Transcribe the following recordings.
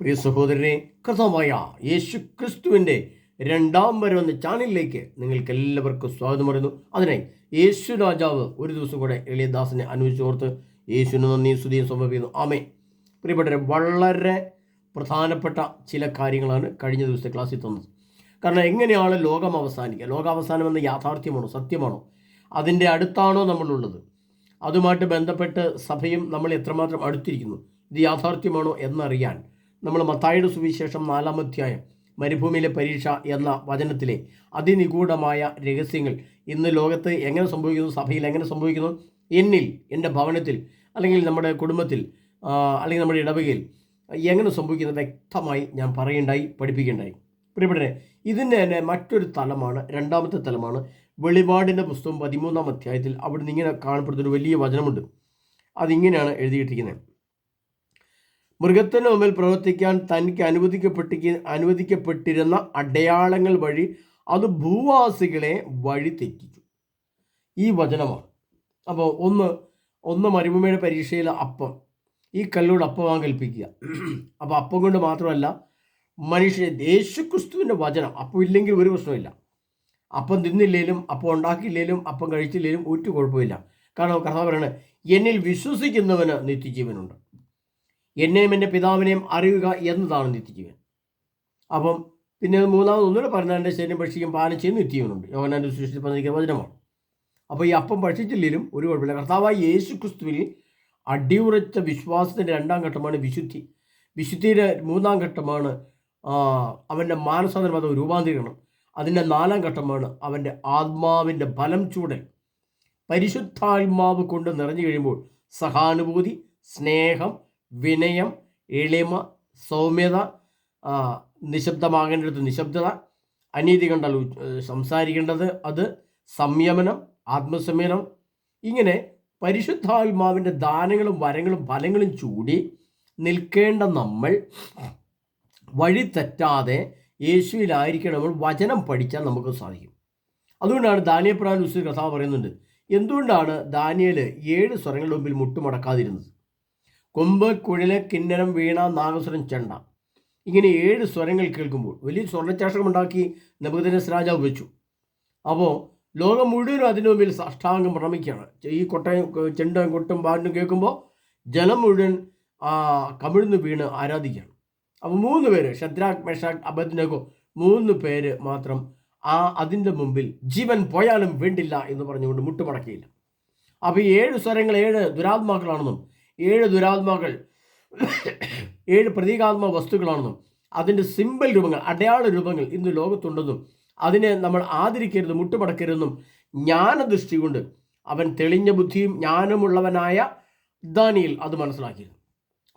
പ്രിയ സഹോദരനെ കഥമായ യേശു ക്രിസ്തുവിന്റെ രണ്ടാം വരവെന്ന ചാനലിലേക്ക് നിങ്ങൾക്ക് എല്ലാവർക്കും സ്വാഗതം പറയുന്നു. അതിനായി യേശു രാജാവ് ഒരു ദിവസം കൂടെ എളിയദാസിനെ അനുവദിച്ചോർത്ത് യേശുവിന് നന്ദി സ്തുതിയും സമർപ്പിക്കുന്നു ആമേ പ്രിയപ്പെട്ടവരെ വളരെ പ്രധാനപ്പെട്ട ചില കാര്യങ്ങളാണ് കഴിഞ്ഞ ദിവസത്തെ ക്ലാസ്സിൽ തന്നത്. കാരണം എങ്ങനെയാണ് ലോകം അവസാനിക്കുക? ലോകാവസാനം എന്ന യാഥാർത്ഥ്യമാണോ സത്യമാണോ? അതിന്റെ അടുത്താണോ നമ്മളുള്ളത്? അതുമായിട്ട് ബന്ധപ്പെട്ട് സഭയും നമ്മൾ എത്രമാത്രം അടുത്തിരിക്കുന്നു? ഇത് യാഥാർത്ഥ്യമാണോ എന്നറിയാൻ നമ്മൾ മത്തായുടെ സുവിശേഷം നാലാമധ്യായം മരുഭൂമിയിലെ പരീക്ഷ എന്ന വചനത്തിലെ അതിനിഗൂഢമായ രഹസ്യങ്ങൾ ഇന്ന് ലോകത്ത് എങ്ങനെ സംഭവിക്കുന്നു സഭയിൽ എങ്ങനെ സംഭവിക്കുന്നു എന്നിൽ എന്റെ ഭവനത്തിൽ അല്ലെങ്കിൽ നമ്മുടെ കുടുംബത്തിൽ അല്ലെങ്കിൽ നമ്മുടെ ഇടവകയിൽ എങ്ങനെ സംഭവിക്കുന്നത് വ്യക്തമായി ഞാൻ പറയുണ്ടായി പഠിപ്പിക്കേണ്ടായി പ്രിയപ്പെട്ടനെ ഇതിന്റെ തന്നെ മറ്റൊരു തലമാണ് രണ്ടാമത്തെ തലമാണ് വെളിപാടിന്റെ പുസ്തകം പതിമൂന്നാം അധ്യായത്തിൽ അവിടുന്ന് ഇങ്ങനെ കാണപ്പെടുന്ന ഒരു വലിയ വചനമുണ്ട്. അതിങ്ങനെയാണ് എഴുതിയിട്ടിരിക്കുന്നത്. മൃഗത്തിന് മുമ്പിൽ പ്രവർത്തിക്കാൻ തനിക്ക് അനുവദിക്കപ്പെട്ടി അനുവദിക്കപ്പെട്ടിരുന്ന അടയാളങ്ങൾ വഴി അത് ഭൂവാസികളെ വഴി ഈ വചനമാണ്. അപ്പോൾ ഒന്ന് ഒന്ന് മരുഭൂമിയുടെ പരീക്ഷയിൽ അപ്പം. ഈ കല്ലോട് അപ്പം കൽപ്പിക്കുക അപ്പോൾ അപ്പം കൊണ്ട് മാത്രമല്ല മനുഷ്യ യേശുക്രിസ്തുവിന്റെ വചനം അപ്പം ഇല്ലെങ്കിൽ ഒരു പ്രശ്നമില്ല അപ്പം തിന്നില്ലേലും അപ്പം ഉണ്ടാക്കിയില്ലേലും അപ്പം കഴിച്ചില്ലേലും ഒരു കുഴപ്പമില്ല കാരണം കർത്താവ് പറയണത് എന്നിൽ വിശ്വസിക്കുന്നവന് നിത്യജീവനുണ്ട്. എന്നെയും എന്റെ പിതാവിനെയും അറിയുക എന്നതാണ് നിത്യജീവൻ. അപ്പം പിന്നെ മൂന്നാമത് ഒന്നുകൂടെ പറഞ്ഞാൽ എന്റെ ശരീരം ഭക്ഷിക്കും പാനം ചെയ്യും നിത്യജീവനുണ്ട് യോഗനാന്റെ സൃഷ്ടി പറഞ്ഞിരിക്കുന്ന വചനമാണ്. അപ്പോൾ ഈ അപ്പം ഭക്ഷിച്ചില്ലെങ്കിലും ഒരു കുഴപ്പമില്ല. കർത്താവായ യേശു ക്രിസ്തുവിൽ അടിയുറച്ച വിശ്വാസത്തിന്റെ രണ്ടാം ഘട്ടമാണ് വിശുദ്ധി. വിശുദ്ധിയുടെ മൂന്നാം ഘട്ടമാണ് അവന്റെ മാനസാന്തരം രൂപാന്തരീകരണം. അതിന്റെ നാലാം ഘട്ടമാണ് അവന്റെ ആത്മാവിന്റെ ബലം ചൂടൽ. പരിശുദ്ധാത്മാവ് കൊണ്ട് നിറഞ്ഞു കഴിയുമ്പോൾ സഹാനുഭൂതി സ്നേഹം വിനയം എളിമ സൗമ്യത നിശബ്ദമാകേണ്ടത് നിശബ്ദത അനീതി കണ്ടാൽ സംസാരിക്കേണ്ടത് അത് സംയമനം ആത്മസംയമനം. ഇങ്ങനെ പരിശുദ്ധാത്മാവിന്റെ ദാനങ്ങളും വരങ്ങളും ഫലങ്ങളും ചൂടി നിൽക്കേണ്ട നമ്മൾ വഴി തെറ്റാതെ യേശുവിലായിരിക്കണം നമ്മൾ വചനം പഠിച്ചാൽ നമുക്ക് സാധിക്കും. അതുകൊണ്ടാണ് ദാനിയപ്രാൻ ഉസ് കഥാവ് പറയുന്നുണ്ട് എന്തുകൊണ്ടാണ് ദാനിയൽ ഏഴ് സ്വരങ്ങളുടെ മുമ്പിൽ മുട്ടുമടക്കാതിരുന്നത്? കൊമ്പ് കുഴൽ കിന്നരം വീണ നാഗസ്വരം ചെണ്ട. ഇങ്ങനെ ഏഴ് സ്വരങ്ങൾ കേൾക്കുമ്പോൾ വലിയ സ്വർണചാഷകമുണ്ടാക്കി നബുദനസ് രാജാവ് വെച്ചു. അപ്പോൾ ലോകം മുഴുവനും അതിനു മുമ്പിൽ സാഷ്ടാംഗം പ്രണമിക്കുകയാണ്. ഈ കൊട്ടയും ചെണ്ടും കൊട്ടും പാട്ടും കേൾക്കുമ്പോൾ ജനം മുഴുവൻ കമിഴ്ന്ന് വീണ് ആരാധിക്കുകയാണ്. അപ്പോൾ മൂന്ന് പേര് ഷദ്രാഖ് മെഷാഖ് അബദ്നഗോ മൂന്ന് പേര് മാത്രം ആ അതിന്റെ മുമ്പിൽ ജീവൻ പോയാലും വേണ്ടില്ല എന്ന് പറഞ്ഞുകൊണ്ട് മുട്ടുമടക്കിയില്ല. അപ്പോൾ ഈ ഏഴ് സ്വരങ്ങൾ ഏഴ് ദുരാത്മാക്കളാണെന്നും ഏഴ് ദുരാത്മാക്കൾ ഏഴ് പ്രതീകാത്മ വസ്തുക്കളാണെന്നും അതിന്റെ സിമ്പിൾ രൂപങ്ങൾ അടയാള രൂപങ്ങൾ ഇന്ന് ലോകത്തുണ്ടെന്നും അതിനെ നമ്മൾ ആദരിക്കരുത് മുട്ടുമടക്കരുതെന്നും ജ്ഞാനദൃഷ്ടി കൊണ്ട് അവൻ തെളിഞ്ഞ ബുദ്ധിയും ജ്ഞാനമുള്ളവനായ ദാനിയിൽ അത് മനസ്സിലാക്കിയിരുന്നു.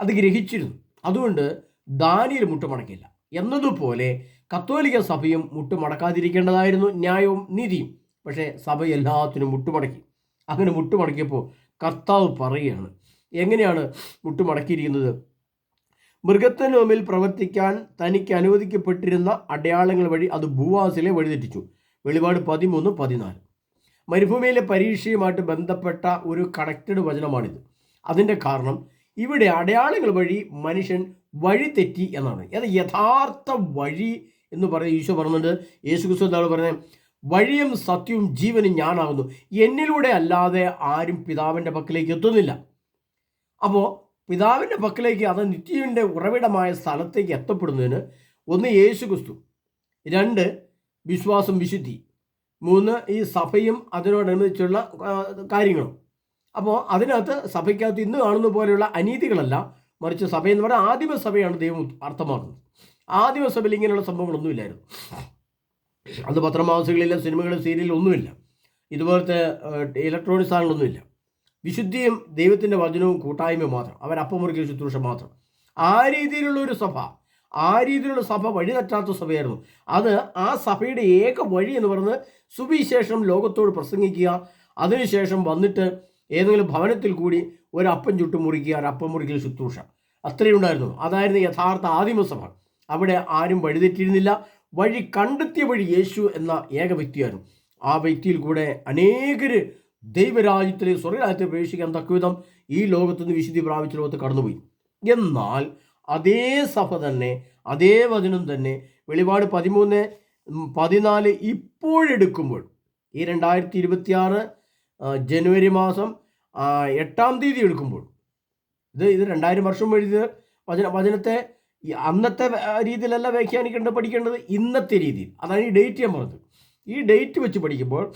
അത് ഗ്രഹിച്ചിരുന്നു. അതുകൊണ്ട് ദാനിയിൽ മുട്ടുമടക്കില്ല. എന്നതുപോലെ കത്തോലിക്ക സഭയും മുട്ടുമടക്കാതിരിക്കേണ്ടതായിരുന്നു ന്യായവും നീതിയും. പക്ഷേ സഭ എല്ലാത്തിനും മുട്ടുമടക്കി. അങ്ങനെ മുട്ടുമടക്കിയപ്പോൾ കർത്താവ് പറയുകയാണ് എങ്ങനെയാണ് മുട്ടുമടക്കിയിരിക്കുന്നത്? മൃഗത്തനോമിൽ പ്രവർത്തിക്കാൻ തനിക്ക് അനുവദിക്കപ്പെട്ടിരുന്ന അടയാളങ്ങൾ വഴി അത് ഭൂവാസിലെ വഴിതെറ്റിച്ചു. വെളിപാട് പതിമൂന്ന് പതിനാല്. മരുഭൂമിയിലെ പരീക്ഷയുമായിട്ട് ബന്ധപ്പെട്ട ഒരു കണക്റ്റഡ് വചനമാണിത്. അതിന്റെ കാരണം ഇവിടെ അടയാളങ്ങൾ വഴി മനുഷ്യൻ വഴി തെറ്റി എന്നാണ്. അത് യഥാർത്ഥ വഴി എന്ന് പറയുന്നത് ഈശോ പറഞ്ഞിട്ട് യേശു ക്രിസ്തു എന്താണ് പറയുന്നത്? വഴിയും സത്യവും ജീവനും ഞാനാകുന്നു. എന്നിലൂടെ അല്ലാതെ ആരും പിതാവിന്റെ പക്കലേക്ക് എത്തുന്നില്ല. അപ്പോൾ പിതാവിന്റെ പക്കലേക്ക് അത് നിത്യവിന്റെ ഉറവിടമായ സ്ഥലത്തേക്ക് എത്തപ്പെടുന്നതിന് ഒന്ന് യേശു ക്രിസ്തു രണ്ട് വിശ്വാസം വിശുദ്ധി മൂന്ന് ഈ സഭയും അതിനോടനുബന്ധിച്ചുള്ള കാര്യങ്ങളും. അപ്പോൾ അതിനകത്ത് സഭയ്ക്കകത്ത് ഇന്ന് കാണുന്ന പോലെയുള്ള അനീതികളല്ല മറിച്ച് സഭയെന്ന് പറഞ്ഞാൽ ആദിമ സഭയാണ് ദൈവം അർത്ഥമാക്കുന്നത്. ആദിമ സഭയിൽ ഇങ്ങനെയുള്ള സംഭവങ്ങളൊന്നുമില്ലായിരുന്നു അത് പത്രമാസികളില്ല സിനിമകളിലും സീരിയലിലൊന്നുമില്ല ഇതുപോലത്തെ ഇലക്ട്രോണിക് സാധനങ്ങളൊന്നുമില്ല. വിശുദ്ധിയും ദൈവത്തിന്റെ വചനവും കൂട്ടായ്മയും മാത്രം. അവരപ്പമുറുക്കിയ ശുശ്രൂഷ മാത്രം. ആ രീതിയിലുള്ള ഒരു സഭ ആ രീതിയിലുള്ള സഭ വഴി തെറ്റാത്ത സഭയായിരുന്നു. അത് ആ സഭയുടെ ഏക വഴി എന്ന് പറഞ്ഞ് സുവിശേഷം ലോകത്തോട് പ്രസംഗിക്കുക അതിനുശേഷം വന്നിട്ട് ഏതെങ്കിലും ഭവനത്തിൽ കൂടി ഒരു അപ്പം ചുട്ടു മുറിക്കുക ഒരു അപ്പം മുറിക്കൽ ശുശ്രൂഷ. അത്രയും ഉണ്ടായിരുന്നു. അതായിരുന്നു യഥാർത്ഥ ആദിമസഭ. അവിടെ ആരും വഴിതെറ്റിയിരുന്നില്ല. വഴി കണ്ടെത്തിയ വഴി യേശു എന്ന ഏക വ്യക്തിയായിരുന്നു. ആ വ്യക്തിയിൽ കൂടെ അനേകര് ദൈവരാജ്യത്തിലെ സ്വർഗരാജ്യത്തെ പ്രവേശിക്കാൻ തക്കവിധം ഈ ലോകത്തുനിന്ന് വിശുദ്ധി പ്രാപിച്ച ലോകത്ത് കടന്നുപോയി. എന്നാൽ അതേ സഭ തന്നെ അതേ വചനം തന്നെ വെളിപാട് പതിമൂന്ന് പതിനാല് ഇപ്പോഴെടുക്കുമ്പോൾ ഈ രണ്ടായിരത്തി ഇരുപത്തിയാറ് ജനുവരി മാസം എട്ടാം തീയതി എടുക്കുമ്പോൾ ഇത് ഇത് രണ്ടായിരം വർഷം എഴുതിയത് വചന വചനത്തെ അന്നത്തെ രീതിയിലല്ല വ്യാഖ്യാനിക്കേണ്ടത് പഠിക്കേണ്ടത് ഇന്നത്തെ രീതിയിൽ. അതാണ് ഈ ഡേറ്റ് ഞാൻ പറഞ്ഞത്. ഈ ഡേറ്റ് വെച്ച് പഠിക്കുമ്പോൾ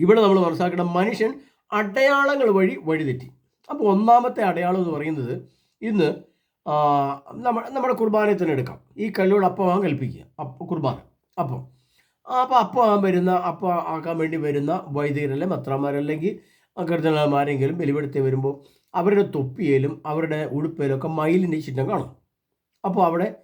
ഇവിടെ നമ്മൾ മനസ്സിലാക്കേണ്ട മനുഷ്യൻ അടയാളങ്ങൾ വഴി വഴിതെറ്റി. അപ്പോൾ ഒന്നാമത്തെ അടയാളം എന്ന് പറയുന്നത് ഇന്ന് നമ്മൾ നമ്മ നമ്മുടെ കുർബാനയെ തന്നെ എടുക്കാം. ഈ കല്ലോട് അപ്പമാൻ കൽപ്പിക്കുക. അപ്പ കുർബാന. അപ്പം. അപ്പോൾ അപ്പം ആകാൻ വരുന്ന അപ്പം ആക്കാൻ വേണ്ടി വരുന്ന വൈദികരല്ലേ മത്രാമാരല്ലെങ്കിൽ കരുതലന്മാരെങ്കിലും ബലിപെടുത്തി വരുമ്പോൾ അവരുടെ തൊപ്പിയിലും അവരുടെ ഉടുപ്പിലും ഒക്കെ മയിലിന്റെ ചിഹ്നം കാണും. അപ്പോൾ അവിടെ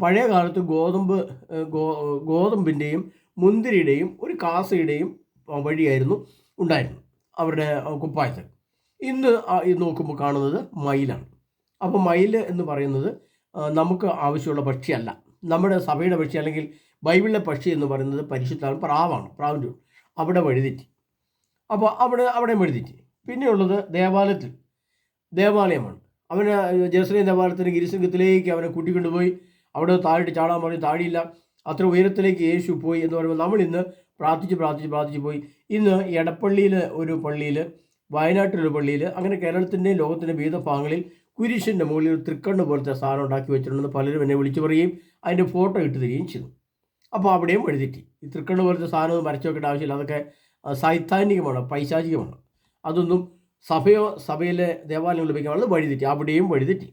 പഴയ കാലത്ത് ഗോതമ്പ് ഗോ ഗോതമ്പിന്റെയും മുന്തിരിയുടെയും ഒരു കാസയുടെയും വഴിയായിരുന്നു ഉണ്ടായിരുന്നു അവരുടെ കുപ്പായത്തിൽ. ഇന്ന് നോക്കുമ്പോൾ കാണുന്നത് മയിലാണ്. അപ്പോൾ മയിൽ എന്ന് പറയുന്നത് നമുക്ക് ആവശ്യമുള്ള പക്ഷിയല്ല. നമ്മുടെ സഭയുടെ പക്ഷി അല്ലെങ്കിൽ ബൈബിളിലെ പക്ഷി എന്ന് പറയുന്നത് പരിശുദ്ധ പ്രാവാണ് പ്രാവിന്റെ. അവിടെ വഴിതെറ്റി. അപ്പോൾ അവിടെ അവിടെ വഴിതെറ്റി. പിന്നെയുള്ളത് ദേവാലയത്തിൽ. ദേവാലയമാണ്. അവന് ജെറുസലേം ദേവാലയത്തിന് ഗിരിസംഘത്തിലേക്ക് അവനെ കൂട്ടിക്കൊണ്ടുപോയി. അവിടെ താഴെ ചാടാൻ പറഞ്ഞു താഴെയില്ല. അത്ര ഉയരത്തിലേക്ക് യേശു പോയി എന്ന് പറയുമ്പോൾ നമ്മൾ ഇന്ന് പ്രാർത്ഥിച്ച് പ്രാർത്ഥിച്ച് പ്രാർത്ഥിച്ച് പോയി. ഇന്ന് എടപ്പള്ളിയിൽ ഒരു പള്ളിയിൽ വയനാട്ടിലൊരു പള്ളിയിൽ അങ്ങനെ കേരളത്തിന്റെയും ലോകത്തിന്റെ വിവിധ ഭാഗങ്ങളിൽ കുരിശിന്റെ മുകളിൽ ഒരു തൃക്കണ്ണ് പോലത്തെ സാധനം ഉണ്ടാക്കി വെച്ചിട്ടുണ്ടെന്ന് പലരും എന്നെ വിളിച്ചു പറയുകയും അതിന്റെ ഫോട്ടോ ഇട്ട് തരികയും ചെയ്തു. അപ്പോൾ അവിടെയും വഴിതെറ്റി ഈ തൃക്കണ്ണ് പോലത്തെ സാധനം വരച്ചു വെക്കേണ്ട ആവശ്യമില്ല. അതൊക്കെ സൈദ്ധാന്തികമാണ് പൈശാചികമാണ്. അതൊന്നും സഭയോ സഭയിലെ ദേവാലയങ്ങൾ ഉപയോഗിക്കാനുള്ളത് വഴിതെറ്റി അവിടെയും വഴിതെറ്റി.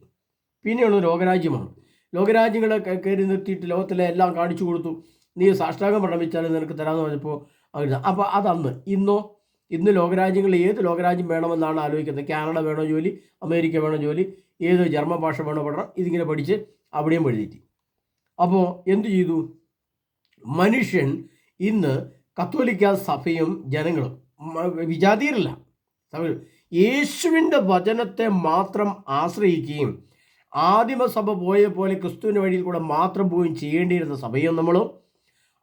പിന്നെയുള്ളത് ലോകരാജ്യമാണ്. ലോകരാജ്യങ്ങളെ കയറി നിർത്തിയിട്ട് ലോകത്തിലെ എല്ലാം കാണിച്ചു കൊടുത്തു. നീ സാഷ്ടാംഗം പ്രണമിച്ചാൽ നിനക്ക് തരാമെന്ന് പറഞ്ഞപ്പോൾ അങ്ങനെ അപ്പോൾ അതന്ന്. ഇന്നോ ഇന്ന് ലോകരാജ്യങ്ങളിൽ ഏത് ലോകരാജ്യം വേണമെന്നാണ് ആലോചിക്കുന്നത്? കാനഡ വേണോ ജോലി? അമേരിക്ക വേണോ ജോലി? ഏത് ജർമ്മൻ ഭാഷ വേണോ പഠനം? ഇതിങ്ങനെ പഠിച്ച് അവിടെയും വഴിതെറ്റി അപ്പോൾ എന്തു ചെയ്തു? മനുഷ്യൻ ഇന്ന് കത്തോലിക്ക സഭയും ജനങ്ങളും വിജാതീയരല്ല. യേശുവിന്റെ വചനത്തെ മാത്രം ആശ്രയിക്കുകയും ആദിമസഭ പോയ പോലെ ക്രിസ്തുവിന്റെ വഴിയിൽ കൂടെ മാത്രം പോവുകയും ചെയ്യേണ്ടിയിരുന്ന സഭയും നമ്മളും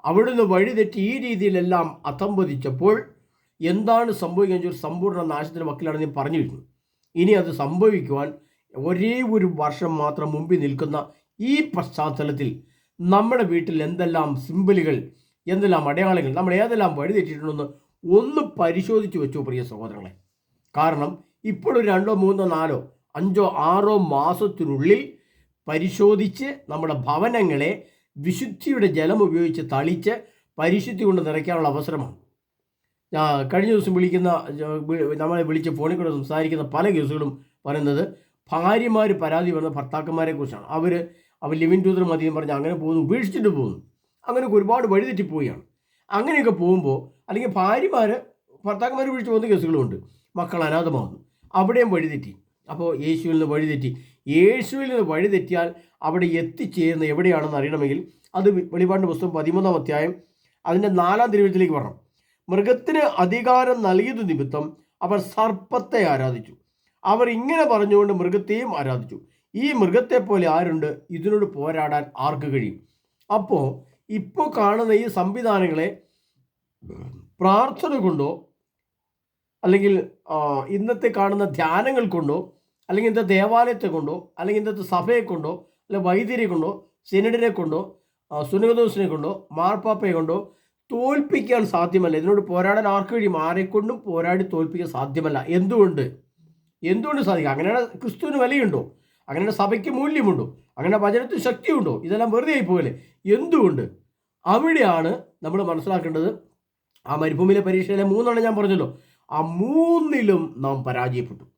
അവിടുന്ന് വഴിതെറ്റി ഈ രീതിയിലെല്ലാം അസംബോധിച്ചപ്പോൾ എന്താണ് സംഭവിക്കുക ഒരു സമ്പൂർണ നാശത്തിന്റെ മക്കളാണ് ഞാൻ പറഞ്ഞു കഴിഞ്ഞു ഇനി അത് സംഭവിക്കുവാൻ ഒരേ ഒരു വർഷം മാത്രം മുമ്പിൽ നിൽക്കുന്ന ഈ പശ്ചാത്തലത്തിൽ നമ്മുടെ വീട്ടിൽ എന്തെല്ലാം സിമ്പിളുകൾ എന്തെല്ലാം അടയാളങ്ങൾ നമ്മൾ ഏതെല്ലാം വഴിതെറ്റിയിട്ടുണ്ടെന്ന് ഒന്ന് പരിശോധിച്ച് വെച്ചു പ്രിയ സഹോദരങ്ങളെ. കാരണം ഇപ്പോൾ രണ്ടോ മൂന്നോ നാലോ അഞ്ചോ ആറോ മാസത്തിനുള്ളിൽ പരിശോധിച്ച് നമ്മുടെ ഭവനങ്ങളെ വിശുദ്ധിയുടെ ജലം ഉപയോഗിച്ച് തളിച്ച് പരിശുദ്ധി കൊണ്ട് നിറയ്ക്കാനുള്ള അവസരമാണ്. കഴിഞ്ഞ ദിവസം വിളിക്കുന്ന നമ്മളെ വിളിച്ച് ഫോണിൽ കൂടെ സംസാരിക്കുന്ന പല കേസുകളും പറയുന്നത് ഭാര്യമാർ പരാതി വന്ന ഭർത്താക്കന്മാരെ കുറിച്ചാണ്. അവർ അവർ ലിവിൻ ടൂതർ മതി എന്ന് പറഞ്ഞ് അങ്ങനെ പോകുന്നു ഉപേക്ഷിച്ചിട്ട് പോകുന്നു. അങ്ങനെയൊക്കെ ഒരുപാട് വഴിതെറ്റിപ്പോവുകയാണ് അങ്ങനെയൊക്കെ പോകുമ്പോൾ അല്ലെങ്കിൽ ഭാര്യമാർ ഭർത്താക്കന്മാർ വിളിച്ച് പോകുന്ന കേസുകളുമുണ്ട്. മക്കൾ അനാഥമാകുന്നു അവിടെയും വഴിതെറ്റി. അപ്പോൾ യേശുവിൽ നിന്ന് വഴിതെറ്റി. യേശുവിൽ നിന്ന് വഴിതെറ്റിയാൽ അവിടെ എത്തിച്ചേരുന്ന എവിടെയാണെന്ന് അറിയണമെങ്കിൽ അത് വെളിപാടിന്റെ പുസ്തകം പതിമൂന്നാം അധ്യായം അതിന്റെ നാലാം തിരുവചനത്തിലേക്ക് വരണം. മൃഗത്തിന് അധികാരം നൽകിയത് നിമിത്തം അവർ സർപ്പത്തെ ആരാധിച്ചു. അവർ ഇങ്ങനെ പറഞ്ഞുകൊണ്ട് മൃഗത്തെയും ആരാധിച്ചു. ഈ മൃഗത്തെ പോലെ ആരുണ്ട്? ഇതിനോട് പോരാടാൻ ആർക്ക് കഴിയും? അപ്പോൾ ഇപ്പോൾ കാണുന്ന ഈ സംവിധാനങ്ങളെ പ്രാർത്ഥന കൊണ്ടോ അല്ലെങ്കിൽ ഇന്നത്തെ കാണുന്ന ധ്യാനങ്ങൾ കൊണ്ടോ അല്ലെങ്കിൽ ഇന്നത്തെ ദേവാലയത്തെ കൊണ്ടോ അല്ലെങ്കിൽ ഇന്നത്തെ സഭയെ കൊണ്ടോ അല്ലെ വൈദ്യരെ കൊണ്ടോ സെനഡിനെ കൊണ്ടോ സുനകദോസിനെ കൊണ്ടോ മാർപ്പാപ്പയെ കൊണ്ടോ തോൽപ്പിക്കാൻ സാധ്യമല്ല. ഇതിനോട് പോരാടാൻ ആർക്ക് കഴിയും? ആരെക്കൊണ്ടും പോരാടി തോൽപ്പിക്കാൻ സാധ്യമല്ല. എന്തുകൊണ്ട്? എന്തുകൊണ്ട് സാധിക്കും? അങ്ങനെയാണ് ക്രിസ്തുവിന് വിലയുണ്ടോ? അങ്ങനെ സഭയ്ക്ക് മൂല്യമുണ്ടോ? അങ്ങനെ വചനത്തിന് ശക്തിയുണ്ടോ? ഇതെല്ലാം വെറുതെ ആയി പോകല്ലേ? എന്തുകൊണ്ട്? അവിടെയാണ് നമ്മൾ മനസ്സിലാക്കേണ്ടത്. ആ മരുഭൂമിയിലെ പരീക്ഷയിലെ മൂന്നാണ് ഞാൻ പറഞ്ഞല്ലോ. ആ മൂന്നിലും നാം പരാജയപ്പെട്ടു.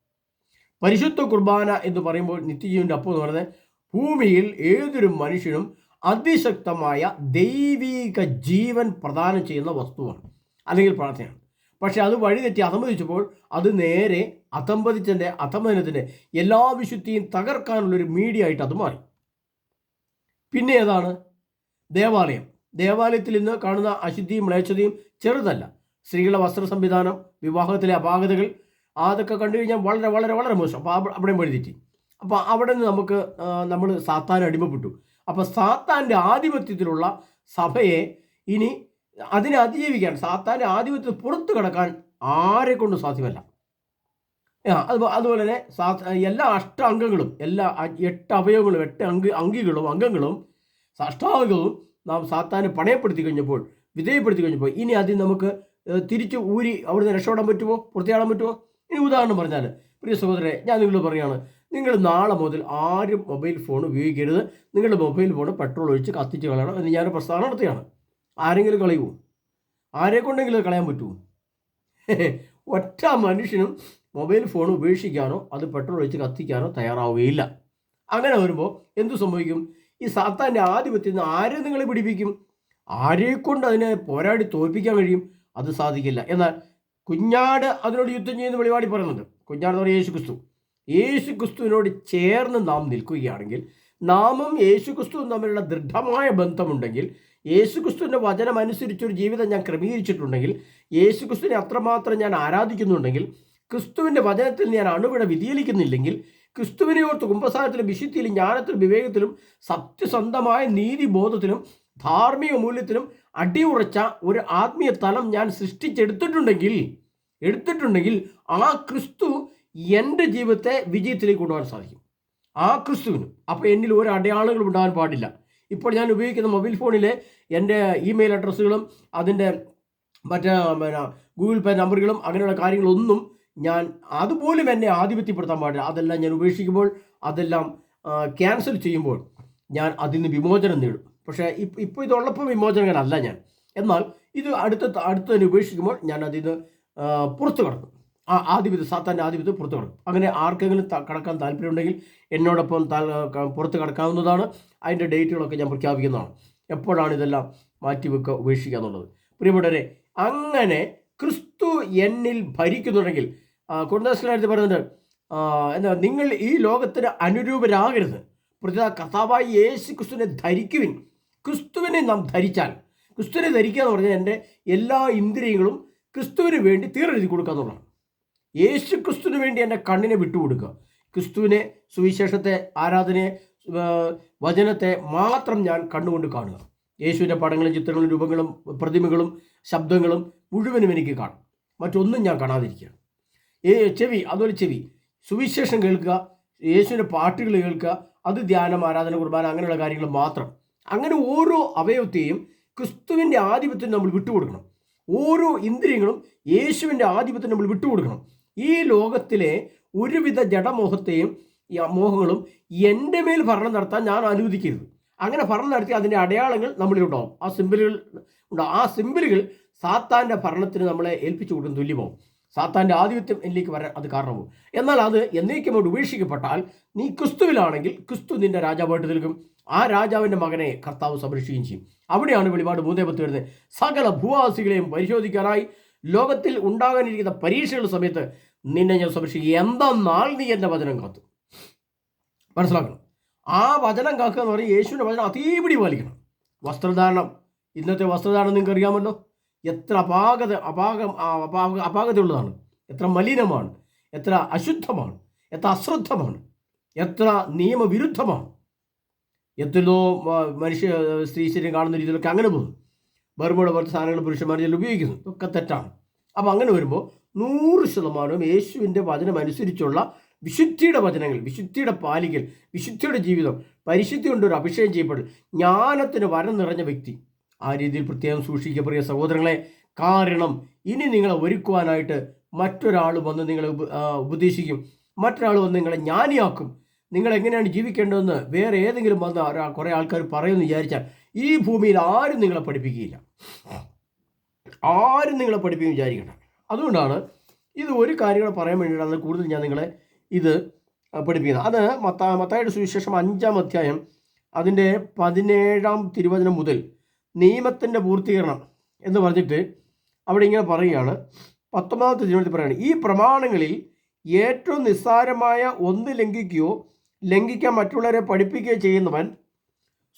പരിശുദ്ധ കുർബാന എന്ന് പറയുമ്പോൾ നിത്യജീവന്റെ അപ്പം എന്ന് പറയുന്നത് ഭൂമിയിൽ ഏതൊരു മനുഷ്യനും അതിശക്തമായ ദൈവീക ജീവൻ പ്രദാനം ചെയ്യുന്ന വസ്തുവാണ്. അല്ലെങ്കിൽ പ്രാർത്ഥനയാണ്. പക്ഷെ അത് വഴിതെറ്റി അധമതിച്ചപ്പോൾ അത് നേരെ അധംപതിച്ചതിന്റെ അധമനത്തിന്റെ എല്ലാ വിശുദ്ധിയും തകർക്കാനുള്ളൊരു മീഡിയ ആയിട്ട് അത് മാറി. പിന്നെ ഏതാണ്? ദേവാലയം. ദേവാലയത്തിൽ ഇന്ന് കാണുന്ന അശുദ്ധിയും മ്ലേച്ഛതയും ചെറുതല്ല. സ്ത്രീകളുടെ വസ്ത്ര സംവിധാനം വിവാഹത്തിലെ അപാകതകൾ അതൊക്കെ കണ്ടു കഴിഞ്ഞാൽ വളരെ വളരെ വളരെ മോശം. അപ്പോൾ അവിടെ അവിടെയും വഴിതെറ്റി അപ്പോൾ അവിടെ നിന്ന് നമുക്ക് നമ്മൾ സാത്താൻ അടിമപ്പെട്ടു. അപ്പോൾ സാത്താന്റെ ആധിപത്യത്തിലുള്ള സഭയെ ഇനി അതിനെ അതിജീവിക്കാൻ സാത്താന്റെ ആധിപത്യത്തിൽ പുറത്തു കിടക്കാൻ ആരെ കൊണ്ട് സാധ്യമല്ല. അതുപോലെ തന്നെ എല്ലാ അഷ്ടാംഗങ്ങളും എല്ലാ എട്ട് അവയവങ്ങളും എട്ട് അംഗ അംഗികളും അംഗങ്ങളും അഷ്ടാംഗവും നാം സാത്താനെ പണയപ്പെടുത്തി കഴിഞ്ഞപ്പോൾ വിധേയപ്പെടുത്തി കഴിഞ്ഞപ്പോൾ ഇനി അതിൽ നമുക്ക് തിരിച്ച് ഊരി അവിടുന്ന് രക്ഷപ്പെടാൻ പറ്റുമോ? പുറത്തിയാടാൻ പറ്റുമോ? ഇനി ഉദാഹരണം പറഞ്ഞാൽ പ്രിയ സഹോദരെ ഞാൻ നിങ്ങളോട് പറയുകയാണ് നിങ്ങൾ നാളെ മുതൽ ആരും മൊബൈൽ ഫോൺ ഉപയോഗിക്കരുത്. നിങ്ങളുടെ മൊബൈൽ ഫോൺ പെട്രോൾ ഒഴിച്ച് കത്തിച്ച് കളയണം എന്ന് ഞാനൊരു പ്രസ്താവന നടത്തുകയാണ്. ആരെങ്കിലും കളയുമോ ആരെ കൊണ്ടെങ്കിലും കളയാൻ പറ്റുമോ ഒറ്റ മനുഷ്യനും മൊബൈൽ ഫോൺ ഉപേക്ഷിക്കാനോ അത് പെട്രോൾ ഒഴിച്ച് കത്തിക്കാനോ തയ്യാറാവുകയില്ല. അങ്ങനെ വരുമ്പോൾ എന്തു സംഭവിക്കും? ഈ സാത്താന്റെ ആധിപത്യത്തിൽ നിന്ന് ആരെ നിങ്ങളെ പിടിപ്പിക്കും? ആരെക്കൊണ്ട് കൊണ്ട് അതിനെ പോരാടി തോൽപ്പിക്കാൻ കഴിയും? അത് സാധിക്കില്ല. എന്നാൽ കുഞ്ഞാട് അതിനോട് യുദ്ധം ചെയ്യുന്ന വെളിപാടി പറയുന്നുണ്ട്. കുഞ്ഞാട് എന്ന് പറയുന്നത് യേശു ക്രിസ്തു യേശു ക്രിസ്തുവിനോട് ചേർന്ന് നാം നിൽക്കുകയാണെങ്കിൽ നാമും യേശു ക്രിസ്തുവും തമ്മിലുള്ള ദൃഢമായ ബന്ധമുണ്ടെങ്കിൽ യേശു ക്രിസ്തുവിന്റെ വചനം അനുസരിച്ചൊരു ജീവിതം ഞാൻ ക്രമീകരിച്ചിട്ടുണ്ടെങ്കിൽ യേശു ക്രിസ്തുവിനെ അത്രമാത്രം ഞാൻ ആരാധിക്കുന്നുണ്ടെങ്കിൽ ക്രിസ്തുവിന്റെ വചനത്തിൽ ഞാൻ അണുവിട വിധീലിക്കുന്നില്ലെങ്കിൽ ക്രിസ്തുവിനെ ഓർത്ത് കുംഭസാരത്തിലും വിശുദ്ധിയിലും ജ്ഞാനത്തിലും വിവേകത്തിലും സത്യസന്ധമായ നീതിബോധത്തിലും ധാർമ്മിക മൂല്യത്തിലും അടിയുറച്ച ഒരു ആത്മീയ തലം ഞാൻ സൃഷ്ടിച്ചെടുത്തിട്ടുണ്ടെങ്കിൽ എടുത്തിട്ടുണ്ടെങ്കിൽ ആ ക്രിസ്തു എന്റെ ജീവിതത്തെ വിജയത്തിലേക്ക് കൊണ്ടുപോകാൻ സാധിക്കും. ആ ക്രിസ്തുവിന്. അപ്പോൾ എന്നിൽ ഒരു അടയാളങ്ങൾ ഉണ്ടാകാൻ പാടില്ല. ഇപ്പോൾ ഞാൻ ഉപയോഗിക്കുന്ന മൊബൈൽ ഫോണിലെ എന്റെ ഇമെയിൽ അഡ്രസ്സുകളും അതിന്റെ മറ്റേ പിന്നെ ഗൂഗിൾ പേ നമ്പറുകളും അങ്ങനെയുള്ള കാര്യങ്ങളൊന്നും ഞാൻ അതുപോലും എന്നെ ആധിപത്യപ്പെടുത്താൻ പാടില്ല. അതെല്ലാം ഞാൻ ഉപേക്ഷിക്കുമ്പോൾ അതെല്ലാം ക്യാൻസൽ ചെയ്യുമ്പോൾ ഞാൻ അതിൽ നിന്ന് വിമോചനം നേടും. പക്ഷേ ഇപ്പം ഇപ്പോൾ ഇതുള്ളപ്പോൾ വിമോചനകനല്ല ഞാൻ. എന്നാൽ ഇത് അടുത്ത അടുത്ത് തന്നെ ഉപേക്ഷിക്കുമ്പോൾ ഞാൻ അതിൽ നിന്ന് പുറത്തു കടക്കും. ആ ആധിപത്യം സാത്താന്റെ ആധിപത്യം പുറത്തു കടക്കും. അങ്ങനെ ആർക്കെങ്കിലും കടക്കാൻ താല്പര്യമുണ്ടെങ്കിൽ എന്നോടൊപ്പം പുറത്ത് കടക്കാവുന്നതാണ്. അതിന്റെ ഡേറ്റുകളൊക്കെ ഞാൻ പ്രഖ്യാപിക്കുന്നതാണ്. എപ്പോഴാണ് ഇതെല്ലാം മാറ്റിവെക്കുക ഉപേക്ഷിക്കുക എന്നുള്ളത്. പ്രിയപ്പെട്ടവരെ അങ്ങനെ ക്രിസ്തു എന്നിൽ ഭരിക്കുന്നുണ്ടെങ്കിൽ കുടുംബശ്രീ പറയുന്നുണ്ട് എന്താ നിങ്ങൾ ഈ ലോകത്തിന് അനുരൂപരാകരുത്. പ്രത്യേക കഥാവായി യേശു ക്രിസ്തുവിനെ ധരിക്കുവിൻ. ക്രിസ്തുവിനെ നാം ധരിച്ചാൽ ക്രിസ്തുവിനെ ധരിക്കുക എന്ന് പറഞ്ഞാൽ എന്റെ എല്ലാ ഇന്ദ്രിയങ്ങളും ക്രിസ്തുവിന് വേണ്ടി തീരെഴുതി കൊടുക്കുക എന്നുള്ളതാണ്. യേശു ക്രിസ്തുവിന് വേണ്ടി എന്റെ കണ്ണിനെ വിട്ടുകൊടുക്കുക. ക്രിസ്തുവിനെ സുവിശേഷത്തെ ആരാധനയെ വചനത്തെ മാത്രം ഞാൻ കണ്ണുകൊണ്ട് കാണുക. യേശുവിന്റെ പടങ്ങളും ചിത്രങ്ങളും രൂപങ്ങളും പ്രതിമകളും ശബ്ദങ്ങളും മുഴുവനും എനിക്ക് കാണും. മറ്റൊന്നും ഞാൻ കാണാതിരിക്കുക. ഏ ചെവി അതുപോലെ ചെവി. സുവിശേഷം കേൾക്കുക യേശുവിന്റെ പാട്ടുകൾ കേൾക്കുക അത് ധ്യാനം ആരാധന കുർബാന അങ്ങനെയുള്ള കാര്യങ്ങൾ മാത്രം. അങ്ങനെ ഓരോ അവയവത്തെയും ക്രിസ്തുവിന്റെ ആധിപത്യം നമ്മൾ വിട്ടുകൊടുക്കണം. ഓരോ ഇന്ദ്രിയങ്ങളും യേശുവിന്റെ ആധിപത്യം നമ്മൾ വിട്ടുകൊടുക്കണം. ഈ ലോകത്തിലെ ഒരുവിധ ജഡമോഹത്തെയും മോഹങ്ങളും എന്റെ മേൽ ഭരണം നടത്താൻ ഞാൻ അനുവദിക്കരുത്. അങ്ങനെ ഭരണം നടത്തി അതിന്റെ അടയാളങ്ങൾ നമ്മളിലുണ്ടാവും. ആ സിമ്പിളുകൾ ഉണ്ടാവും ആ സിമ്പിളുകൾ സാത്താന്റെ ഭരണത്തിന് നമ്മളെ ഏൽപ്പിച്ചു കൊടുക്കുന്ന തുല്യമാവും. സാത്താന്റെ ആധിപത്യം എന്നിലേക്ക് വരാൻ അത് കാരണമാവും. എന്നാൽ അത് എന്നേക്കുമോട് ഉപേക്ഷിക്കപ്പെട്ടാൽ നീ ക്രിസ്തുവിലാണെങ്കിൽ ക്രിസ്തു നിന്റെ രാജാവായിട്ട് നിൽക്കും. ആ രാജാവിന്റെ മകനെ കർത്താവ് സംരക്ഷിക്കുകയും ചെയ്യും. അവിടെയാണ് വെളിപാട് മൂന്നേ പത്ത് വരുന്നത്. സകല ഭൂവാസികളെയും പരിശോധിക്കാനായി ലോകത്തിൽ ഉണ്ടാകാനിരിക്കുന്ന പരീക്ഷകളുടെ സമയത്ത് നിന്നെ ഞാൻ സംരക്ഷിക്കും. എന്തെന്നാൽ നീ എന്റെ വചനം കാത്തു. മനസ്സിലാക്കണം. ആ വചനം കാക്കുക എന്ന് പറഞ്ഞാൽ യേശുവിന്റെ വചനം അതേപടി പാലിക്കണം. വസ്ത്രധാരണം. ഇന്നത്തെ വസ്ത്രധാരണം നിങ്ങൾക്ക് അറിയാമല്ലോ. എത്ര അപാകത അപാകം അപാക അപാകതയുള്ളതാണ്. എത്ര മലിനമാണ്. എത്ര അശുദ്ധമാണ്. എത്ര അശ്രദ്ധമാണ്. എത്ര നിയമവിരുദ്ധമാണ്. ആ, മനുഷ്യ സ്ത്രീ ശരീരം കാണുന്ന രീതിയിലൊക്കെ അങ്ങനെ പോകുന്നു. ബർമുട പോലത്തെ സാധനങ്ങൾ പുരുഷന്മാർ ചില ഉപയോഗിക്കുന്നു. ഒക്കെ തെറ്റാണ്. അപ്പോൾ അങ്ങനെ വരുമ്പോൾ നൂറ് ശതമാനവും യേശുവിന്റെ വചനം അനുസരിച്ചുള്ള വിശുദ്ധിയുടെ വചനങ്ങൾ വിശുദ്ധിയുടെ പാലിക്കൽ വിശുദ്ധിയുടെ ജീവിതം പരിശുദ്ധി കൊണ്ട് ഒരു അഭിഷേകം ചെയ്യപ്പെടൽ ജ്ഞാനത്തിന് വരം നിറഞ്ഞ വ്യക്തി. ആ രീതിയിൽ പ്രത്യേകം സൂക്ഷിക്കുക പ്രിയ സഹോദരങ്ങളെ. കാരണം ഇനി നിങ്ങളെ ഒരുക്കുവാനായിട്ട് മറ്റൊരാൾ വന്ന് നിങ്ങളെ ഉപദേശിക്കും. മറ്റൊരാൾ വന്ന് നിങ്ങളെ ജ്ഞാനിയാക്കും. നിങ്ങൾ എങ്ങനെയാണ് ജീവിക്കേണ്ടതെന്ന് വേറെ ഏതെങ്കിലും വന്ന ഒരാൾ കുറേ ആൾക്കാർ പറയുമെന്ന് വിചാരിച്ചാൽ ഈ ഭൂമിയിൽ ആരും നിങ്ങളെ പഠിപ്പിക്കുകയില്ല. ആരും നിങ്ങളെ പഠിപ്പിക്കും വിചാരിക്കണം അതുകൊണ്ടാണ് ഇത് ഒരു കാര്യങ്ങൾ പറയാൻ വേണ്ടിയിട്ടാണ് കൂടുതൽ ഞാൻ നിങ്ങളെ ഇത് പഠിപ്പിക്കുന്നത്. അത് മത്ത മത്തായുടെ സുവിശേഷം അഞ്ചാം അധ്യായം അതിന്റെ പതിനേഴാം തിരുവചനം മുതൽ നിയമത്തിന്റെ പൂർത്തീകരണം എന്ന് പറഞ്ഞിട്ട് അവിടെ ഇങ്ങനെ പറയുകയാണ്. പത്തൊമ്പതാമത്തെ തിരുവനന്തപുരത്തിൽ പറയുകയാണ് ഈ പ്രമാണങ്ങളിൽ ഏറ്റവും നിസ്സാരമായ ഒന്ന് ലംഘിക്കുകയോ ലംഘിക്കാൻ മറ്റുള്ളവരെ പഠിപ്പിക്കുകയോ ചെയ്യുന്നവൻ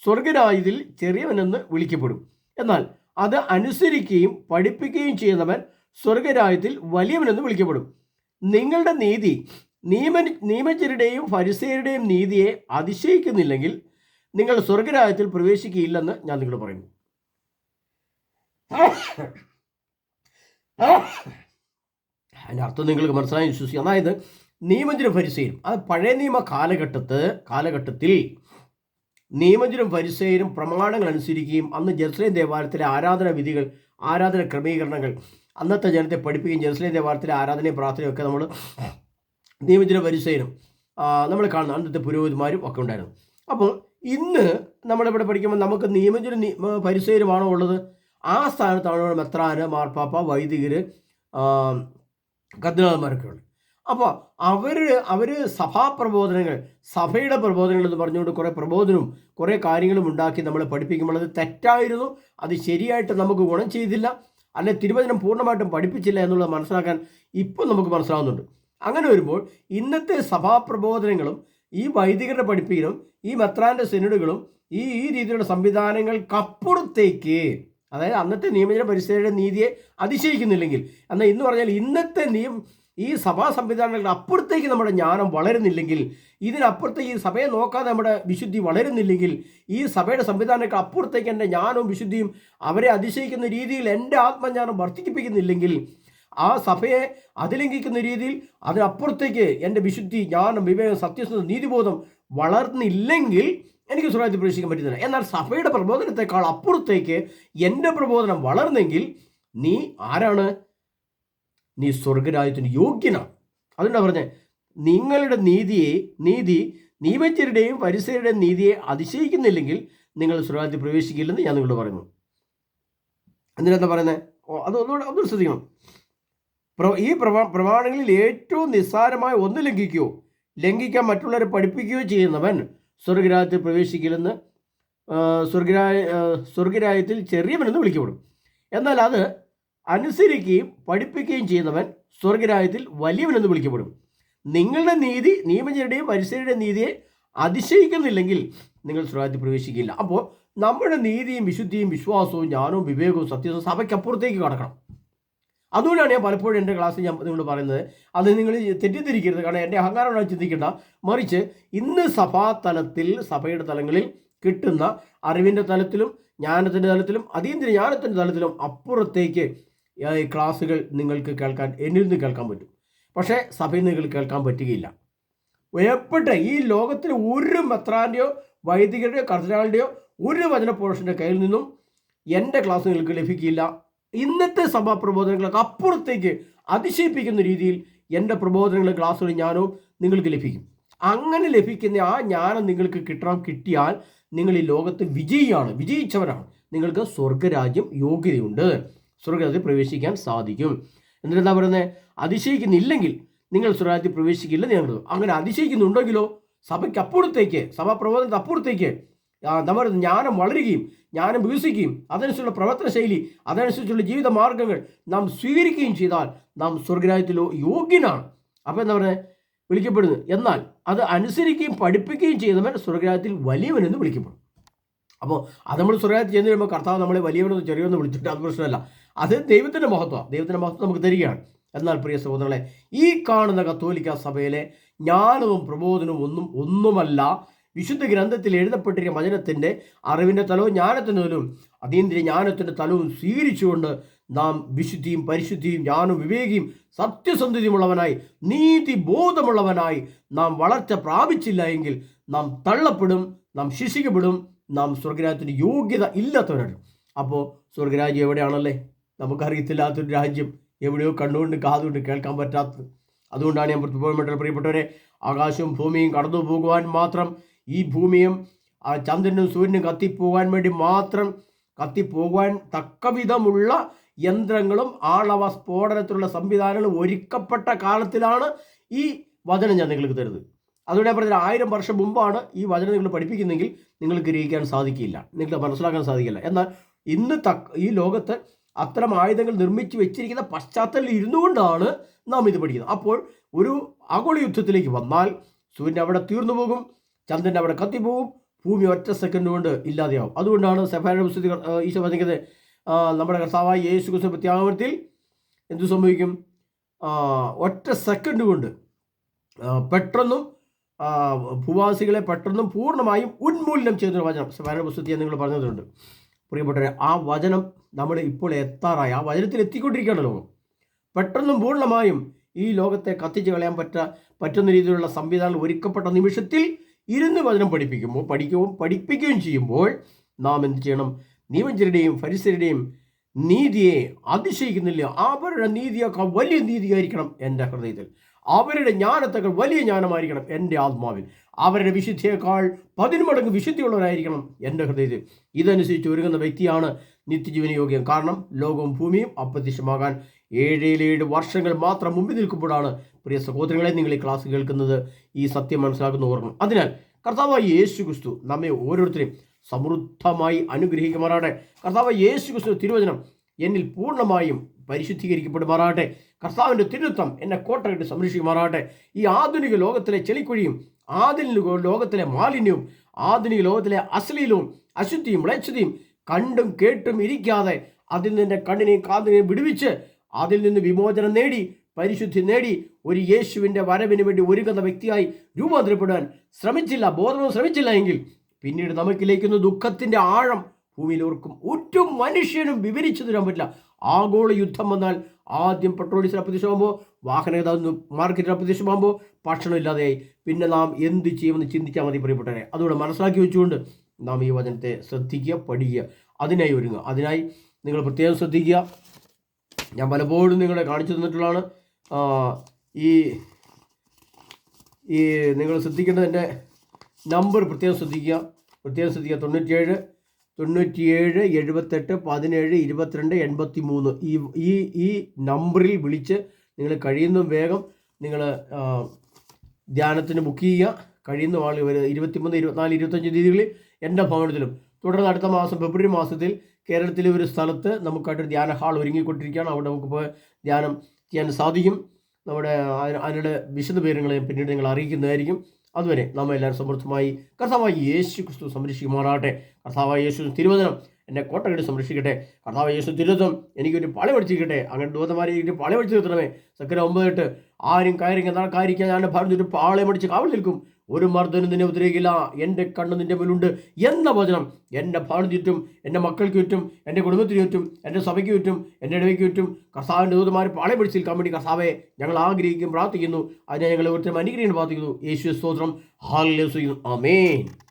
സ്വർഗരാജ്യത്തിൽ ചെറിയവനെന്ന് വിളിക്കപ്പെടും. എന്നാൽ അത് അനുസരിക്കുകയും പഠിപ്പിക്കുകയും ചെയ്യുന്നവൻ സ്വർഗരാജ്യത്തിൽ വലിയവനെന്ന് വിളിക്കപ്പെടും. നിങ്ങളുടെ നീതി നിയമ നിയമജരുടെയും ഫരിസേരുടെയും നീതിയെ അതിശയിക്കുന്നില്ലെങ്കിൽ നിങ്ങൾ സ്വർഗരാജ്യത്തിൽ പ്രവേശിക്കുകയില്ലെന്ന് ഞാൻ നിങ്ങളോട് പറയുന്നു. അതിന്റെ അർത്ഥം നിങ്ങൾക്ക് മനസ്സിലായി വിശ്വസിക്കും. അതായത് നിയമജനും ഫരിസയും. അത് പഴയ നിയമ കാലഘട്ടത്ത് കാലഘട്ടത്തിൽ നിയമജനും ഫരിസയരും പ്രമാണങ്ങൾ അനുസരിക്കുകയും അന്ന് ജെറുസലേം ദേവാലയത്തിലെ ആരാധന വിധികൾ ആരാധന ക്രമീകരണങ്ങൾ അന്നത്തെ ജനത്തെ പഠിപ്പിക്കുകയും ജെറുസലേം ദേവാലയത്തിലെ ആരാധനയും പ്രാർത്ഥനയും ഒക്കെ നമ്മൾ നിയമജന പരിസയനും നമ്മൾ കാണുന്ന അന്നത്തെ പുരോഹിതന്മാരും ഒക്കെ ഉണ്ടായിരുന്നു. അപ്പോൾ ഇന്ന് നമ്മളിവിടെ പഠിക്കുമ്പോൾ നമുക്ക് നിയമജന പരിസയരുമാണോ ഉള്ളത്? ആ സ്ഥാനത്താണ് മെത്രാന് മാർപ്പാപ്പ വൈദികർ കത്തിനാഥന്മാരൊക്കെ ഉള്ളത്. അപ്പോൾ അവർ അവർ സഭാ പ്രബോധനങ്ങൾ സഭയുടെ പ്രബോധനങ്ങൾ എന്ന് പറഞ്ഞുകൊണ്ട് കുറേ പ്രബോധനവും കുറേ കാര്യങ്ങളും ഉണ്ടാക്കി നമ്മളെ പഠിപ്പിക്കുമ്പോൾ അത് തെറ്റായിരുന്നു. അത് ശരിയായിട്ട് നമുക്ക് ഗുണം ചെയ്തില്ല. അല്ലെ തിരുവചനം പൂർണമായിട്ടും പഠിപ്പിച്ചില്ല എന്നുള്ളത് മനസ്സിലാക്കാൻ ഇപ്പം നമുക്ക് മനസ്സിലാവുന്നുണ്ട്. അങ്ങനെ വരുമ്പോൾ ഇന്നത്തെ സഭാ പ്രബോധനങ്ങളും ഈ വൈദികരുടെ പഠിപ്പിക്കലും ഈ മെത്രാന്റെ സെനഡുകളും ഈ ഈ രീതിയിലുള്ള സംവിധാനങ്ങൾക്കപ്പുറത്തേക്ക് അതായത് അന്നത്തെ നിയമജന പരിസ്ഥിതിയുടെ നീതിയെ അതിശയിക്കുന്നില്ലെങ്കിൽ എന്നാൽ ഇന്ന് പറഞ്ഞാൽ ഇന്നത്തെ നിയം ഈ സഭാ സംവിധാനങ്ങളുടെ അപ്പുറത്തേക്ക് നമ്മുടെ ജ്ഞാനം വളരുന്നില്ലെങ്കിൽ ഇതിനപ്പുറത്തേക്ക് ഈ സഭയെ നോക്കാതെ നമ്മുടെ വിശുദ്ധി വളരുന്നില്ലെങ്കിൽ ഈ സഭയുടെ സംവിധാനങ്ങൾക്ക് അപ്പുറത്തേക്ക് എന്റെ ജ്ഞാനവും വിശുദ്ധിയും അവരെ അതിശയിക്കുന്ന രീതിയിൽ എന്റെ ആത്മജ്ഞാനം വർദ്ധിപ്പിക്കുന്നില്ലെങ്കിൽ ആ സഭയെ അതിലംഘിക്കുന്ന രീതിയിൽ അതിനപ്പുറത്തേക്ക് എന്റെ വിശുദ്ധി ജ്ഞാനം വിവേകം സത്യസന്ധ നീതിബോധം വളർന്നില്ലെങ്കിൽ എനിക്ക് സുഖമായിട്ട് പ്രവേശിക്കാൻ പറ്റുന്നില്ല. എന്നാൽ സഭയുടെ പ്രബോധനത്തെക്കാൾ അപ്പുറത്തേക്ക് എന്റെ പ്രബോധനം വളർന്നെങ്കിൽ നീ ആരാണ്? നീ സ്വർഗരാജ്യത്തിന് യോഗ്യനാണ്. അതുകൊണ്ടാണ് പറഞ്ഞത് നിങ്ങളുടെ നീതിയെ നീതി നിയമജ്ഞരുടെയും പരിസരയുടെയും നീതിയെ അതിശയിക്കുന്നില്ലെങ്കിൽ നിങ്ങൾ സ്വർഗത്തിൽ പ്രവേശിക്കില്ലെന്ന് ഞാൻ നിങ്ങളോട് പറയുന്നു. എന്തിനാ പറയുന്നത് അത് ഒന്നുകൂടെ ഒന്ന് ശ്രദ്ധിക്കണം. ഈ പ്രമാ പ്രമാണങ്ങളിൽ ഏറ്റവും നിസ്സാരമായ ഒന്ന് ലംഘിക്കുകയോ ലംഘിക്കാൻ മറ്റുള്ളവരെ പഠിപ്പിക്കുകയോ ചെയ്യുന്നവൻ സ്വർഗരാജ്യത്തിൽ പ്രവേശിക്കില്ലെന്ന് സ്വർഗരായ സ്വർഗരാജ്യത്തിൽ ചെറിയവനെന്ന് വിളിക്കപ്പെടും. എന്നാൽ അത് അനുസരിക്കുകയും പഠിപ്പിക്കുകയും ചെയ്യുന്നവൻ സ്വർഗരാജ്യത്തിൽ വലിയവനെന്ന് വിളിക്കപ്പെടും. നിങ്ങളുടെ നീതി നിയമജനയുടെയും പരിസരയുടെയും നീതിയെ അതിശയിക്കുന്നില്ലെങ്കിൽ നിങ്ങൾ സ്വർഗത്തിൽ പ്രവേശിക്കില്ല അപ്പോൾ നമ്മുടെ നീതിയും വിശുദ്ധിയും വിശ്വാസവും ജ്ഞാനവും വിവേകവും സത്യവും സഭയ്ക്കപ്പുറത്തേക്ക് കടക്കണം. അതുകൊണ്ടാണ് ഞാൻ പലപ്പോഴും എന്റെ ക്ലാസ്സിൽ ഞാൻ നിങ്ങൾ പറയുന്നത്. അത് നിങ്ങൾ തെറ്റിദ്ധരിക്കരുത്. കാരണം എന്റെ അഹങ്കാരമാണ് ചിന്തിക്കേണ്ട. മറിച്ച് ഇന്ന് സഭാതലത്തിൽ സഭയുടെ തലങ്ങളിൽ കിട്ടുന്ന അറിവിന്റെ തലത്തിലും ജ്ഞാനത്തിന്റെ തലത്തിലും അതീന്ദ്രിയ ജ്ഞാനത്തിന്റെ തലത്തിലും അപ്പുറത്തേക്ക് ക്ലാസ്സുകൾ നിങ്ങൾക്ക് കേൾക്കാൻ എന്നിൽ നിന്ന് കേൾക്കാൻ പറ്റും. പക്ഷേ സഭയിൽ നിങ്ങൾ കേൾക്കാൻ പറ്റുകയില്ല. എപ്പോട്ടെ ഈ ലോകത്തിൽ ഒരു മെത്രാന്റെയോ വൈദികരുടെയോ കർദിനാളുടെയോ ഒരു വചന പോർഷന്റെ കയ്യിൽ നിന്നും എന്റെ ക്ലാസ് നിങ്ങൾക്ക് ലഭിക്കില്ല ഇന്നത്തെ സഭാ പ്രബോധനങ്ങൾക്ക് അപ്പുറത്തേക്ക് അതിശയിപ്പിക്കുന്ന രീതിയിൽ എന്റെ പ്രബോധനങ്ങൾ ക്ലാസ്സുകൾ ഞാനോ നിങ്ങൾക്ക് ലഭിക്കും. അങ്ങനെ ലഭിക്കുന്ന ആ ജ്ഞാനം നിങ്ങൾക്ക് കിട്ടാൻ കിട്ടിയാൽ നിങ്ങൾ ഈ ലോകത്ത് വിജയിയാണ് വിജയിച്ചവരാണ്. നിങ്ങൾക്ക് സ്വർഗരാജ്യം യോഗ്യതയുണ്ട്. സ്വർഗരാജ്യത്തിൽ പ്രവേശിക്കാൻ സാധിക്കും. എന്നിട്ടെന്താ പറയുന്നത് അതിശയിക്കുന്നില്ലെങ്കിൽ നിങ്ങൾ സ്വർഗത്തിൽ പ്രവേശിക്കില്ല ഞങ്ങൾ അങ്ങനെ അതിശയിക്കുന്നുണ്ടെങ്കിലോ സഭയ്ക്ക് അപ്പുറത്തേക്ക് സഭാ പ്രബോധനത്തിന് അപ്പുറത്തേക്ക് നമ്മൾ ജ്ഞാനം വളരുകയും ജ്ഞാനം വികസിക്കുകയും അതനുസരിച്ചുള്ള പ്രവർത്തന ശൈലി അതനുസരിച്ചുള്ള ജീവിത മാർഗങ്ങൾ നാം സ്വീകരിക്കുകയും ചെയ്താൽ നാം സ്വർഗരാജ്യത്തിലോ യോഗ്യനാണ്. അപ്പോൾ എന്താ പറയുക വിളിക്കപ്പെടുന്നത് എന്നാൽ അത് അനുസരിക്കുകയും പഠിപ്പിക്കുകയും ചെയ്യുന്നവൻ സ്വർഗരാജ്യത്തിൽ വലിയവനെന്ന് വിളിക്കപ്പെടും അപ്പോൾ അത് നമ്മൾ സ്വരാജ് ചെന്ന് കഴിയുമ്പോൾ കർത്താവ് നമ്മളെ വലിയവനൊന്ന് ചെറിയൊന്ന് വിളിച്ചിട്ട് അത് പ്രശ്നമല്ല. അത് ദൈവത്തിന്റെ മഹത്വമാണ് ദൈവത്തിന്റെ മഹത്വം നമുക്ക് തരികയാണ്. എന്നാൽ പ്രിയ സഹോദരങ്ങളെ ഈ കാണുന്ന കത്തോലിക്ക സഭയിലെ ജ്ഞാനവും പ്രബോധനവും ഒന്നും ഒന്നുമല്ല. വിശുദ്ധ ഗ്രന്ഥത്തിൽ എഴുതപ്പെട്ടിരിക്കുന്ന വചനത്തിന്റെ അറിവിന്റെ തലവും ജ്ഞാനത്തിന്റെ തലവും അതീന്ദ്രിയ ജ്ഞാനത്തിന്റെ തലവും സ്വീകരിച്ചുകൊണ്ട് നാം വിശുദ്ധിയും പരിശുദ്ധിയും ജ്ഞാനവും വിവേകിയും സത്യസന്ധതയുമുള്ളവനായി നീതി ബോധമുള്ളവനായി നാം വളർച്ച പ്രാപിച്ചില്ല എങ്കിൽ നാം തള്ളപ്പെടും നാം ശിക്ഷിക്കപ്പെടും നാം സ്വർഗരാജ്യത്തിന് യോഗ്യത ഇല്ലാത്തവരാണ്. അപ്പോൾ സ്വർഗരാജ്യം എവിടെയാണല്ലേ? നമുക്കറിയത്തില്ലാത്തൊരു രാജ്യം എവിടെയോ കണ്ടുകൊണ്ട് കാതുകൊണ്ട് കേൾക്കാൻ പറ്റാത്തത്. അതുകൊണ്ടാണ് ഞാൻ പ്രിയപ്പെട്ടവരെ ആകാശവും ഭൂമിയും കടന്നു പോകുവാൻ മാത്രം ഈ ഭൂമിയും ആ ചന്ദ്രനും സൂര്യനും കത്തിപ്പോകാൻ വേണ്ടി മാത്രം കത്തിപ്പോകാൻ തക്കവിധമുള്ള യന്ത്രങ്ങളും ആളവ സ്ഫോടനത്തിലുള്ള സംവിധാനങ്ങളും ഒരുക്കപ്പെട്ട കാലത്തിലാണ് ഈ വചനം ഞാൻ നിങ്ങൾക്ക് തരുന്നത്. അതുകൊണ്ട് ഞാൻ പറഞ്ഞത് ആയിരം വർഷം മുമ്പാണ് ഈ വചനം നിങ്ങൾ പഠിപ്പിക്കുന്നെങ്കിൽ നിങ്ങൾക്ക് ഗ്രഹിക്കാൻ സാധിക്കില്ല. നിങ്ങൾക്ക് മനസ്സിലാക്കാൻ സാധിക്കില്ല. എന്നാൽ ഇന്ന് തക്ക ഈ ലോകത്ത് അത്തരം ആയുധങ്ങൾ നിർമ്മിച്ചു വെച്ചിരിക്കുന്ന പശ്ചാത്തലത്തിൽ ഇരുന്നു കൊണ്ടാണ് നാം ഇത് പഠിക്കുന്നത്. അപ്പോൾ ഒരു ആഗോള യുദ്ധത്തിലേക്ക് വന്നാൽ സൂര്യൻ അവിടെ തീർന്നു പോകും ചന്ദ്രൻ അവിടെ കത്തിപ്പോകും ഭൂമി ഒറ്റ സെക്കൻഡ് കൊണ്ട് ഇല്ലാതെയാവും. അതുകൊണ്ടാണ് സെഫാന ഈശോ പറഞ്ഞത് നമ്മുടെ കർത്താവായ യേശു ക്രിസ്തു പ്രത്യാഗമനത്തിൽ എന്തു സംഭവിക്കും? ഒറ്റ സെക്കൻഡ് കൊണ്ട് പെട്ടെന്നും ഭൂവാസികളെ പെട്ടെന്നും പൂർണമായും ഉന്മൂലനം ചെയ്തൊരു വചനം. സെഫാന പുസ്തകത്തിൽ നിങ്ങൾ പറഞ്ഞതുണ്ട് പ്രിയപ്പെട്ടവരെ ആ വചനം നമ്മൾ ഇപ്പോൾ എത്താറായി. ആ വചനത്തിൽ എത്തിക്കൊണ്ടിരിക്കുകയാണ് ലോകം പെട്ടെന്നും പൂർണമായും ഈ ലോകത്തെ കത്തിച്ചു കളയാൻ പറ്റ പറ്റുന്ന രീതിയിലുള്ള സംവിധാനങ്ങൾ ഒരുക്കപ്പെട്ട നിമിഷത്തിൽ ഇരുന്ന് വചനം പഠിപ്പിക്കുമ്പോൾ പഠിക്കുകയും പഠിപ്പിക്കുകയും ചെയ്യുമ്പോൾ നാം എന്ത് ചെയ്യണം? നിയമജരുടെയും ഫരിസരുടെയും നീതിയെ അതിശയിക്കുന്നില്ല. അവരുടെ നീതിയൊക്കെ വലിയ നീതിയായിരിക്കണം എന്റെ ഹൃദയത്തിൽ. അവരുടെ ജ്ഞാനത്തേക്കാൾ വലിയ ജ്ഞാനമായിരിക്കണം എന്റെ ആത്മാവിൽ. അവരുടെ വിശുദ്ധിയേക്കാൾ പതിന്മടങ്ങ് വിശുദ്ധിയുള്ളവരായിരിക്കണം എന്റെ ഹൃദയത്തിൽ. ഇതനുസരിച്ച് ഒരുങ്ങുന്ന വ്യക്തിയാണ് നിത്യജീവന യോഗ്യം കാരണം ലോകവും ഭൂമിയും അപ്രത്യക്ഷമാകാൻ ഏഴിലേഴ് വർഷങ്ങൾ മാത്രം മുമ്പിൽ നിൽക്കുമ്പോഴാണ് പ്രിയ സഹോദരങ്ങളെ നിങ്ങൾ ഈ ക്ലാസ് കേൾക്കുന്നത് ഈ സത്യം മനസ്സിലാക്കുന്ന ഓർമ്മ. അതിനാൽ കർത്താവായ യേശു ക്രിസ്തു നമ്മെ ഓരോരുത്തരെയും സമൃദ്ധമായി അനുഗ്രഹിക്കുമാറാടെ കർത്താവ് യേശു ക്രിസ്തു തിരുവചനം എന്നിൽ പൂർണമായും പരിശുദ്ധീകരിക്കപ്പെടുമാറാകട്ടെ. കർത്താവിന്റെ തിരുത്വം എന്നെ കോട്ടയിട്ട് സംരക്ഷിക്കുമാറാകട്ടെ. ഈ ആധുനിക ലോകത്തിലെ ചെളിക്കുഴിയും ആധുനിക ലോകത്തിലെ മാലിന്യവും ആധുനിക ലോകത്തിലെ അശ്ലീലവും അശുദ്ധിയും മ്ലേച്ഛതയും കണ്ടും കേട്ടും ഇരിക്കാതെ അതിൽ നിന്ന് കണ്ണിനെയും കാതിനെയും വിടുവിച്ച് അതിൽ നിന്ന് വിമോചനം നേടി പരിശുദ്ധി നേടി ഒരു യേശുവിന്റെ വരവിന് വേണ്ടി ഒരുങ്ങുന്ന വ്യക്തിയായി രൂപാന്തരപ്പെടാൻ ശ്രമിച്ചില്ല ബോധവും ശ്രമിച്ചില്ല എങ്കിൽ പിന്നീട് നമുക്കിലേക്കുന്ന ദുഃഖത്തിന്റെ ആഴം ഭൂമിയിലോർക്കും ഒറ്റ മനുഷ്യനും വിവരിച്ചു തരാൻ പറ്റില്ല. ആഗോള യുദ്ധം വന്നാൽ ആദ്യം പെട്രോൾ ഡീസൽ അപ്രത്യക്ഷമാകുമ്പോൾ വാഹന ഗതാഗതം മാർക്കറ്റിൽ അപ്രത്യക്ഷമാകുമ്പോൾ ഭക്ഷണം ഇല്ലാതെയായി. പിന്നെ നാം എന്ത് ചെയ്യുമെന്ന് ചിന്തിച്ചാൽ മതി പ്രിയപ്പെട്ടവരെ. അതുകൊണ്ട് മനസ്സിലാക്കി വെച്ചുകൊണ്ട് നാം ഈ വചനത്തെ ശ്രദ്ധിക്കുക പഠിക്കുക. അതിനായി ഒരുങ്ങുക. അതിനായി നിങ്ങൾ പ്രത്യേകം ശ്രദ്ധിക്കുക. ഞാൻ പലപ്പോഴും നിങ്ങളെ കാണിച്ചു തന്നിട്ടുള്ളതാണ്. ഈ ഈ നിങ്ങൾ ശ്രദ്ധിക്കേണ്ടതിന്റെ നമ്പർ പ്രത്യേകം ശ്രദ്ധിക്കുക. പ്രത്യേകം ശ്രദ്ധിക്കുക. തൊണ്ണൂറ്റിയേഴ് തൊണ്ണൂറ്റിയേഴ് എഴുപത്തെട്ട് പതിനേഴ് ഇരുപത്തിരണ്ട് എൺപത്തി മൂന്ന് ഈ ഈ നമ്പറിൽ വിളിച്ച് നിങ്ങൾ കഴിയുന്ന വേഗം നിങ്ങൾ ധ്യാനത്തിന് ബുക്ക് ചെയ്യുക. കഴിയുന്ന ആളുകൾ വരെ ഇരുപത്തിമൂന്ന് ഇരുപത്തിനാല് ഇരുപത്തഞ്ച് തീയതികളിൽ എന്റെ ഭവനത്തിലും. തുടർന്ന് അടുത്ത മാസം ഫെബ്രുവരി മാസത്തിൽ കേരളത്തിലെ ഒരു സ്ഥലത്ത് നമുക്കായിട്ടൊരു ധ്യാന ഹാൾ ഒരുങ്ങിക്കൊണ്ടിരിക്കുകയാണ്. അവിടെ നമുക്ക് പോയി ധ്യാനം ചെയ്യാൻ സാധിക്കും. നമ്മുടെ അതിന് അതിനുള്ള വിശദ വിവരങ്ങൾ പിന്നീട് നിങ്ങൾ അറിയിക്കുന്നതായിരിക്കും. അതുവരെ നാം എല്ലാവരും സമൃദ്ധമായി കർത്താവായ യേശു ക്രിസ്തു സംരക്ഷിക്കുമാറാകട്ടെ. കർത്താവായ യേശു തിരുവചനം എന്നെ കോട്ടകടി സംരക്ഷിക്കട്ടെ. കർത്താവായ യേശു തിരുവചനം എനിക്കൊരു പളി പഠിച്ചിരിക്കട്ടെ. അങ്ങനെ ദൂതമാരെ എനിക്ക് പളി പഠിച്ചു നിർത്തണമേ സക്കര ഒമ്പതെട്ട് ആരും കയറി നടക്കാതിരിക്കാൻ ഞാൻ പറഞ്ഞു പാളെ പഠിച്ച് കാവൽ നിൽക്കും. ഒരു മർദ്ദനും നിന്നെ ഉദ്രവിക്കില്ല എന്റെ കണ്ണ് നിന്റെ മുന്നിലുണ്ട് എന്ന വചനം എന്റെ ഭാവന ചുറ്റും എന്റെ മക്കൾക്ക് ചുറ്റും എന്റെ കുടുംബത്തിന് ചുറ്റും എന്റെ സഭയ്ക്ക് ചുറ്റും എന്റെ ഇടവയ്ക്ക് ചുറ്റും കസാവിന്റെ ദൂതമാർ പാളെ പിടിച്ച് നിൽക്കാൻ വേണ്ടി കസാവെ ഞങ്ങൾ ആഗ്രഹിക്കും പ്രാർത്ഥിക്കുന്നു. അതിനെ ഞങ്ങൾ ഒരുത്തരം അനുഗ്രഹിക്കാൻ പ്രാർത്ഥിക്കുന്നു. യേശു സ്തോത്രം. ഹാലിലെ ആമേൻ.